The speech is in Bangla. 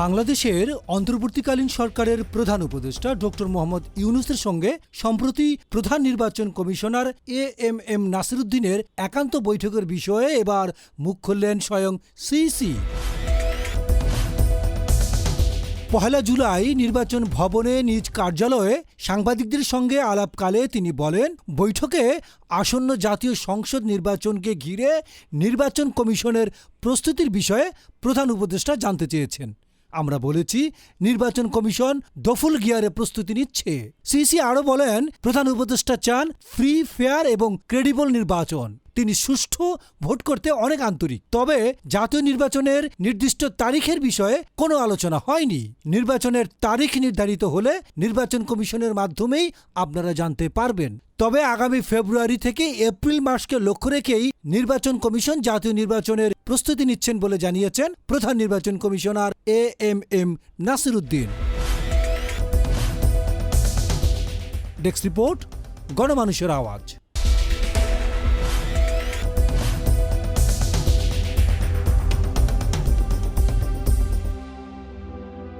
বাংলাদেশের অন্তর্বর্তীকালীন সরকারের প্রধান উপদেষ্টা ডক্টর মোহাম্মদ ইউনুসের সঙ্গে সম্প্রতি প্রধান নির্বাচন কমিশনার এ এম এম নাসিরুদ্দিনের একান্ত বৈঠকের বিষয়ে এবার মুখ খুললেন স্বয়ং সিসি পহেলা জুলাই নির্বাচন ভবনে নিজ কার্যালয়ে সাংবাদিকদের সঙ্গে আলাপকালে তিনি বলেন, বৈঠকে আসন্ন জাতীয় সংসদ নির্বাচনকে ঘিরে নির্বাচন কমিশনের প্রস্তুতির বিষয়ে প্রধান উপদেষ্টা জানতে চেয়েছেন। আমরা বলেছি নির্বাচন কমিশন দফুল গিয়ারে প্রস্তুতি নিচ্ছে। সিসি আরও বলেন, প্রধান উপদেষ্টা চান ফ্রি ফেয়ার এবং ক্রেডিবল নির্বাচন। তিনি সুষ্ঠু ভোট করতে অনেক আন্তরিক। তবে জাতীয় নির্বাচনের নির্দিষ্ট তারিখের বিষয়ে কোনো আলোচনা হয়নি। নির্বাচনের তারিখ নির্ধারিত হলে নির্বাচন কমিশনের মাধ্যমেই আপনারা জানতে পারবেন। তবে আগামী ফেব্রুয়ারি থেকে এপ্রিল মাসকে লক্ষ্য রেখেই নির্বাচন কমিশন জাতীয় নির্বাচনের প্রস্তুতি নিচ্ছেন বলে জানিয়েছেন প্রধান নির্বাচন commissioner A M M Nasiruddin. Desk report, গণমানুষের আওয়াজ।